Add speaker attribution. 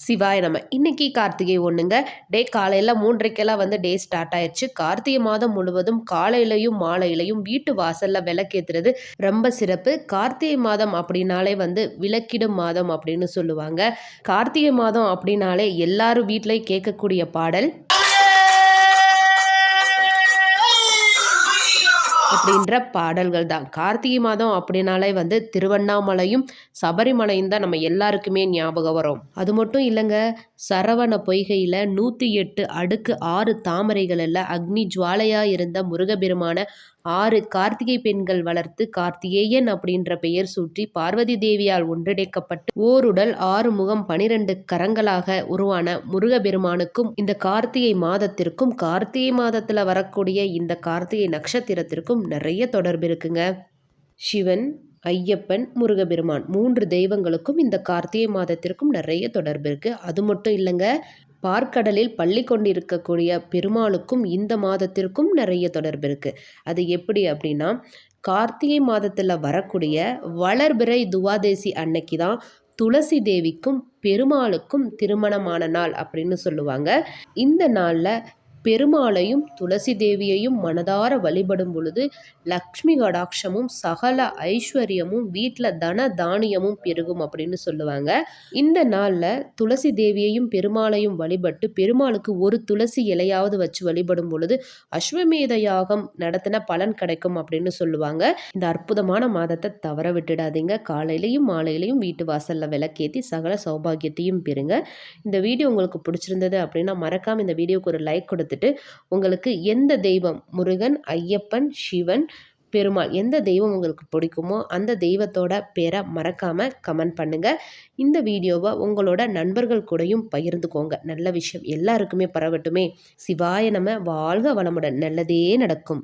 Speaker 1: சிவாய நம்ம இன்னைக்கு கார்த்திகை ஒன்றுங்க டே காலையில் மூன்றரைக்கெல்லாம் வந்து டே ஸ்டார்ட் ஆயிடுச்சு. கார்த்திகை மாதம் முழுவதும் காலையிலையும் மாலையிலையும் வீட்டு வாசலில் விளக்கேற்றுறது ரொம்ப சிறப்பு. கார்த்திகை மாதம் அப்படின்னாலே வந்து விளக்கிடும் மாதம் அப்படின்னு சொல்லுவாங்க. கார்த்திகை மாதம் அப்படின்னாலே எல்லாரும் வீட்டிலையும் கேட்கக்கூடிய பாடல் அப்படின்ற பாடல்கள் தான். கார்த்திகை மாதம் அப்படின்னாலே வந்து திருவண்ணாமலையும் சபரிமலையும் தான் நம்ம எல்லாருக்குமே ஞாபகம் வரும். அது மட்டும் இல்லைங்க சரவண பொய்கையில் நூற்றி எட்டு அடுக்கு ஆறு தாமரைகளில் அக்னி ஜுவாலையாக இருந்த முருகபெருமான ஆறு கார்த்திகை பெண்கள் வளர்த்து கார்த்திகேயன் அப்படின்ற பெயர் சூற்றி பார்வதி தேவியால் ஒன்றிணைக்கப்பட்டு ஓருடல் ஆறு முகம் பனிரெண்டு கரங்களாக உருவான முருகபெருமானுக்கும் இந்த கார்த்திகை மாதத்திற்கும் கார்த்திகை மாதத்தில் வரக்கூடிய இந்த கார்த்திகை நட்சத்திரத்திற்கும் நிறைய தொடர்பு இருக்குங்க. சிவன் ஐயப்பன் முருகபெருமான் மூன்று தெய்வங்களுக்கும் இந்த கார்த்திகை மாதத்திற்கும் நிறைய தொடர்பு இருக்குது அது மட்டும் இல்லைங்க பார்க்கடலில் பள்ளி கொண்டிருக்கக்கூடிய பெருமாளுக்கும் இந்த மாதத்திற்கும் நிறைய தொடர்பு இருக்குது அது எப்படி அப்படின்னா கார்த்திகை மாதத்தில் வரக்கூடிய வளர்பிறை துவாதேசி அன்னைக்கு தான் துளசி தேவிக்கும் பெருமாளுக்கும் திருமணமான நாள் அப்படின்னு சொல்லுவாங்க. இந்த நாளில் பெருமாளையும் துளசி தேவியையும் மனதார வழிபடும் பொழுது லக்ஷ்மி கடாட்சமும் சகல ஐஸ்வர்யமும் வீட்டில் தன தானியமும் பெருகும் அப்படின்னு சொல்லுவாங்க. இந்த நாளில் துளசி தேவியையும் பெருமாளையும் வழிபட்டு பெருமாளுக்கு ஒரு துளசி இலையாவது வச்சு வழிபடும் பொழுது அஸ்வமேத யாகம் நடத்தின பலன் கிடைக்கும் அப்படின்னு சொல்லுவாங்க. இந்த அற்புதமான மாதத்தை தவற விட்டுடாதீங்க. காலையிலையும் மாலையிலையும் வீட்டு வாசலில் விளக்கேற்றி சகல சௌபாகியத்தையும் பெறுங்க. இந்த வீடியோ உங்களுக்கு பிடிச்சிருந்தது அப்படின்னா மறக்காமல் இந்த வீடியோக்கு ஒரு லைக் கொடுத்து பார்த்துட்டு உங்களுக்கு எந்த தெய்வம்? முருகன் ஐயப்பன் சிவன் பெருமாள் எந்த தெய்வம் உங்களுக்கு பிடிக்குமோ அந்த தெய்வத்தோட பேரை மறக்காமல் கமெண்ட் பண்ணுங்கள் இந்த வீடியோவை உங்களோட நண்பர்கள் கூடயும் பகிர்ந்துக்கோங்க. நல்ல விஷயம். எல்லாருக்குமே பரவட்டுமே. சிவாய நம்ம வாழ்க வளமுடன். நல்லதே நடக்கும்.